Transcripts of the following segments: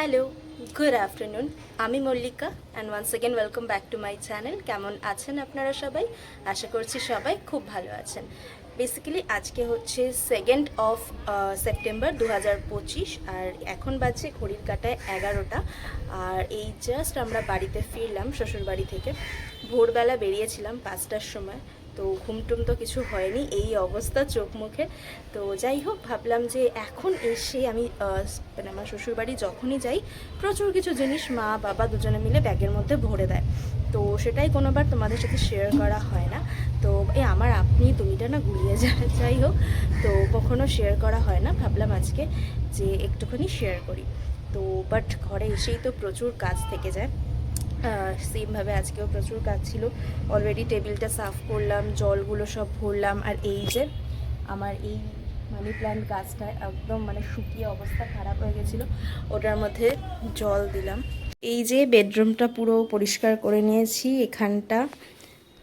Hello good afternoon আমি Mallika and once second welcome back to my channel কেমন আছেন আপনারা সবাই? আশা করছি সবাই খুব ভালো আছেন। বেসিক্যালি আজকে হচ্ছে সেকেন্ড অফ সেপ্টেম্বর দু হাজার পঁচিশ, আর এখন বাজছে ঘড়ির কাটায় এগারোটা। আর এই জাস্ট আমরা বাড়িতে ফিরলাম, শ্বশুরবাড়ি থেকে। ভোরবেলা বেরিয়েছিলাম পাঁচটার সময়। তো ঘুমটুম তো কিছু হয়নি, এই অবস্থা চোখ মুখে। তো যাই হোক, ভাবলাম যে এখন এসে আমি মানে আমার শ্বশুরবাড়ি যখনই যাই, প্রচুর কিছু জিনিস মা, বাবা দুজনে মিলে ব্যাগের মধ্যে ভরে দেয়। তো সেটাই কোনোবার তোমাদের সাথে শেয়ার করা হয় না। তো এই আমার আপনি তুমিটা না গুলিয়ে যায় যাই হোক। তো কখনো শেয়ার করা হয় না, ভাবলাম আজকে যে একটুখানি শেয়ার করি। তো বাট ঘরে এসেই তো প্রচুর কাজ থেকে যায়। সেমভাবে আজকেও প্রচুর কাজ ছিল। অলরেডি টেবিলটা সাফ করলাম, জলগুলো সব ভরলাম, আর এই যে আমার এই মানি প্ল্যান্ট গাছটা একদম মানে শুকিয়ে অবস্থা খারাপ হয়ে গেছিল, ওটার মধ্যে জল দিলাম। এই যে বেডরুমটা পুরো পরিষ্কার করে নিয়েছি, এখানটা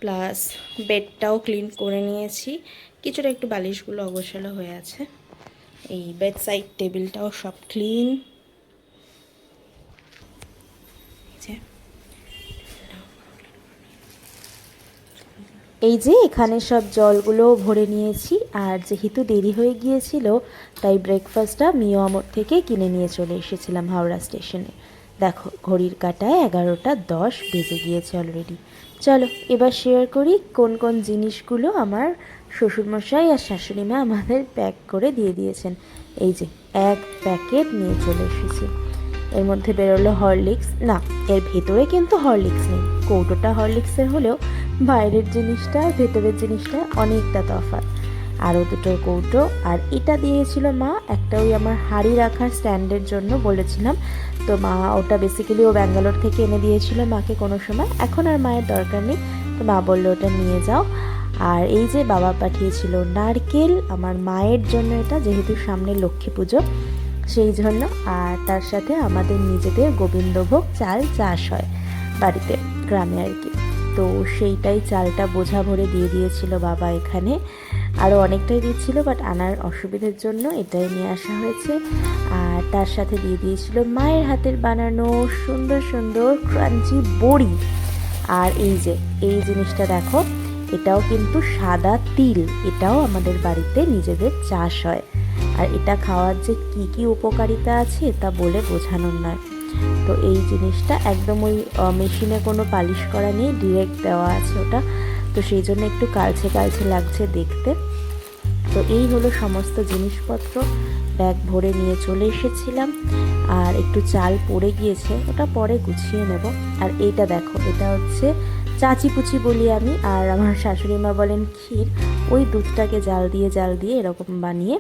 প্লাস বেডটাও ক্লিন করে নিয়েছি। কিছুটা একটু বালিশগুলো অগোছালো হয়ে আছে। এই বেড সাইড টেবিলটাও সব ক্লিন এই যে এখানে সব জলগুলো ভরে নিয়েছি, আর যেহেতু দেরি হয়ে গিয়েছিল, তাই ব্রেকফাস্টটা মিও আমর থেকে কিনে নিয়ে চলে এসেছিলাম হাওড়া স্টেশনে। দেখো, ঘড়ির কাটায় এগারোটা দশ বেজে গিয়েছে অলরেডি চলো, এবার শেয়ার করি কোন কোন জিনিসগুলো আমার শ্বশুরমশাই আর শাশুড়ি মা আমাদের প্যাক করে দিয়ে দিয়েছেন। এই যে, এক প্যাকেট নিয়ে চলে এসেছি। এর মধ্যে বেরোলো হরলিক্স না, এর ভেতরে কিন্তু হরলিক্স নেই। কৌটোটা হরলিক্সের হলেও বাইরের জিনিসটা, ভেতরের জিনিসটা অনেকটা তফাৎ। আরও দুটো কৌটো, আর এটা দিয়েছিল মা, একটা ওই আমার হাড়ি রাখার স্ট্যান্ডের জন্য বলেছিলাম। তো মা, ওটা বেসিক্যালি ও ব্যাঙ্গালোর থেকে এনে দিয়েছিল মাকে কোনো সময়। এখন আর মায়ের দরকার নেই। তো মা বলল, ওটা নিয়ে যাও। আর এই যে বাবা পাঠিয়েছিল নারকেল, আমার মায়ের জন্য এটা, যেহেতু সামনে লক্ষ্মী পুজো, সেই জন্য। আর তার সাথে আমাদের নিজেদের গোবিন্দভোগ চাল চাষ হয় বাড়িতে, গ্রামে আর কি। তো সেইটাই চালটা বোঝা ভরে দিয়ে দিয়েছিল বাবা এখানে। আরও অনেকটাই দিচ্ছিল বাট আনার অসুবিধার জন্য এটাই নিয়ে আসা হয়েছে। আর তার সাথে দিয়ে দিয়েছিল মায়ের হাতের বানানো সুন্দর সুন্দর ক্রাঞ্চি বড়ি। আর এই যে, এই জিনিসটা দেখো, এটাও কিন্তু সাদা তিল, এটাও আমাদের বাড়িতে নিজেদের চাষ হয়। আর এটা খাওয়ার যে কি কি উপকারিতা আছে তা বলে বোঝানোর নয়। তো এই জিনিসটা একদম ওই মেশিনে কোনো পালিশ করা নেই ডিরেক্ট দেওয়া আছে ওটা। তো সেই জন্য একটু কালছে কালছে লাগছে দেখতে। তো এই হলো সমস্ত জিনিসপত্র। ব্যাগ ভরে নিয়ে চলে এসেছিলাম। আর একটু চাল পড়ে গিয়েছে, ওটা পরে গুছিয়ে নেব। আর এইটা দেখো, এটা হচ্ছে চাচি পুচি বলি আমি। আর আমার শাশুড়ি মা বলেন ক্ষীর। ওই দুধটাকে জাল দিয়ে জাল দিয়ে এরকম বানিয়ে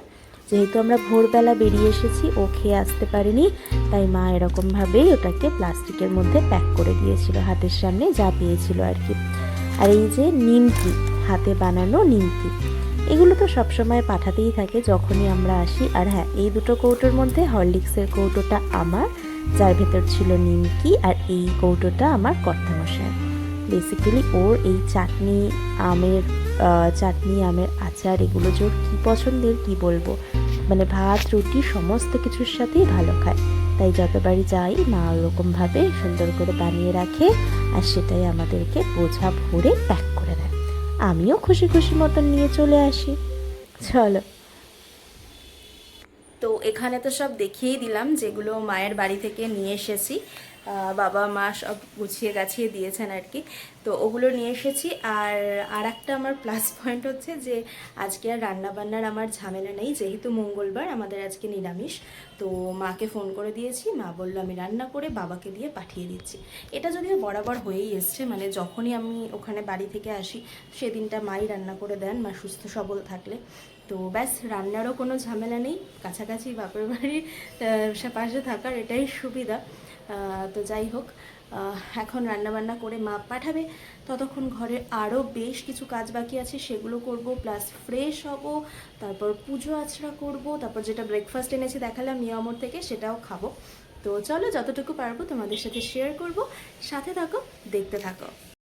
যেহেতু আমরা ভোরবেলা বেরিয়ে এসেছি, ও খেয়ে আসতে পারিনি, তাই মা এরকমভাবেই ওটাকে প্লাস্টিকের মধ্যে প্যাক করে দিয়েছিল হাতের সামনে, যা পেয়েছিল আর কি। আর এই যে নিমকি, হাতে বানানো নিমকি, এগুলো তো সবসময় পাঠাতেই থাকে যখনই আমরা আসি। আর হ্যাঁ এই দুটো কৌটোর মধ্যে হরলিক্সের কৌটোটা আমার, যার ভেতর ছিল নিমকি, আর এই কৌটোটা আমার কর্তামশায় বেসিক্যালি ওর এই চাটনি, আমের চাটনি, আমের আচার, এগুলো যে ওর কী পছন্দের, কী বলব? মানে ভাত, রুটি, সমস্ত কিছুর সাথেই ভালো খায়। তাই যতবারই যাই, মা ওরকমভাবে সুন্দর করে বানিয়ে রাখে আর সেটাই আমাদেরকে বোঝা, ভরে প্যাক করে দেয়। আমিও খুশি খুশি মতন নিয়ে চলে আসি। চলো। তো এখানে তো সব দেখিয়েই দিলাম যেগুলো মায়ের বাড়ি থেকে নিয়ে এসেছি। বাবা, মা সব গুছিয়ে গাছিয়ে দিয়েছেন আর কি। তো ওগুলো নিয়ে এসেছি। আর আর একটা আমার প্লাস পয়েন্ট হচ্ছে যে আজকে আর রান্নাবান্নার আমার ঝামেলা নেই। যেহেতু মঙ্গলবার, আমাদের আজকে নিরামিষ। তো মাকে ফোন করে দিয়েছি। মা বলল, আমি রান্না করে বাবাকে দিয়ে পাঠিয়ে দিচ্ছি। এটা যদিও বরাবর হয়েই এসছে। মানে যখনই আমি ওখানে বাড়ি থেকে আসি, সেদিনটা মাই রান্না করে দেন। মা সুস্থ সবল থাকলে। তো ব্যাস, রান্নারও কোনো ঝামেলা নেই। কাছাকাছি বাপের বাড়ির পাশে থাকার এটাই সুবিধা। তো যাই হোক এখন রান্নাবান্না করে মাপ পাঠাবে। ততক্ষণ ঘরে আরও বেশ কিছু কাজ বাকি আছে, সেগুলো করব প্লাস ফ্রেশ হব, তারপর পুজো আচড়া করব, তারপর যেটা ব্রেকফাস্ট এনেছি দেখালাম মিয়ামর থেকে, সেটাও খাব। তো চলো, যতটুকু পারব তোমাদের সাথে শেয়ার করব। সাথে থাকো, দেখতে থাকো।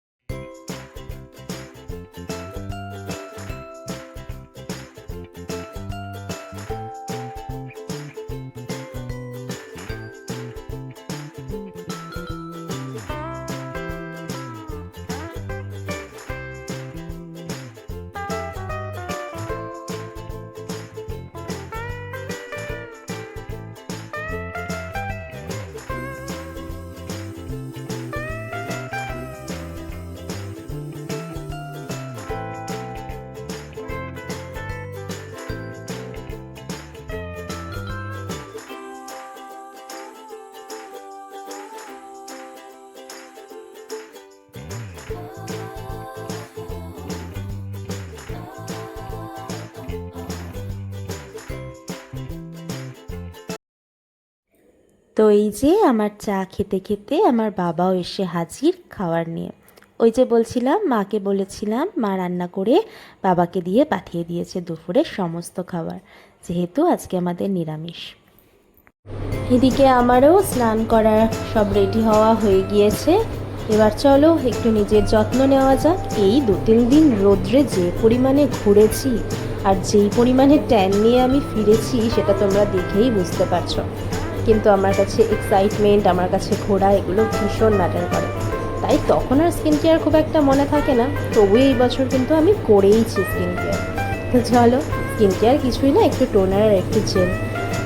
তো এই যে আমার চা খেতে খেতে আমার বাবাও এসে হাজির খাওয়ার নিয়ে। ওই যে বলছিলাম, মাকে বলেছিলাম, মা রান্না করে বাবাকে দিয়ে পাঠিয়ে দিয়েছে দুপুরের সমস্ত খাবার। যেহেতু আজকে আমাদের নিরামিষ। এদিকে আমারও স্নান করার সব রেডি হওয়া হয়ে গিয়েছে। এবার চলো একটু নিজের যত্ন নেওয়া যাক। এই দু তিন দিন রোদ্রে যে পরিমাণে ঘুরেছি আর যেই পরিমাণে ট্যান নিয়ে আমি ফিরেছি, সেটা তোমরা দেখেই বুঝতে পারছ। কিন্তু আমার কাছে এক্সাইটমেন্ট আমার কাছে ঘোরা এগুলো ভীষণ ম্যাটার করে। তাই তখন আর স্কিন কেয়ার খুব একটা মনে থাকে না তবু এই বছর কিন্তু আমি করেইছি স্কিন কেয়ার তো চলো স্কিন কেয়ার কিছুই না, একটু টোনার আর একটু জেল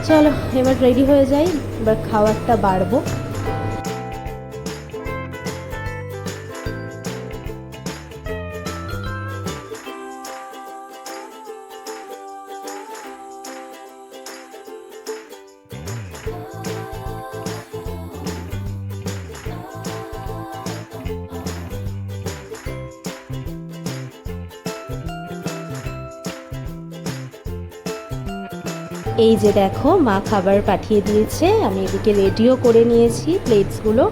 চলো, এবার রেডি হয়ে যাই, এবার খাওয়ারটা বাড়বো। এই যে দেখো, মা খাবার পাঠিয়ে দিয়েছে। আমি এদিকে রেডিও করে নিয়েছি প্লেটসগুলো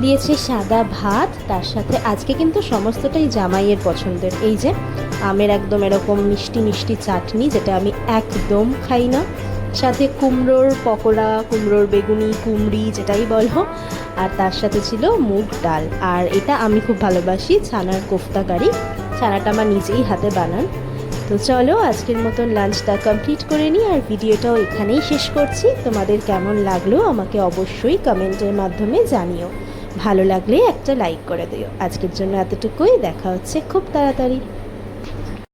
দিয়েছে সাদা ভাত, তার সাথে আজকে কিন্তু সমস্তটাই জামাইয়ের পছন্দের। এই যে, আমের একদম এরকম মিষ্টি মিষ্টি চাটনি, যেটা আমি একদম খাই না। সাথে কুমড়োর পকোড়া, কুমড়োর বেগুনি, কুমড়ি, যেটাই বলো। আর তার সাথে ছিল মুগ ডাল। আর এটা আমি খুব ভালোবাসি, ছানার কোফতা কারি ছানাটা আমার নিজেই হাতে বানান। তো চলো, আজকের মতন লাঞ্চটা কমপ্লিট করে নিই আর ভিডিওটাও এখানেই শেষ করছি। তোমাদের কেমন লাগল আমাকে অবশ্যই কমেন্টের মাধ্যমে জানিও। ভালো লাগলে একটা লাইক করে দিও। আজকের জন্য এতটুকুই, দেখা হচ্ছে খুব তাড়াতাড়ি।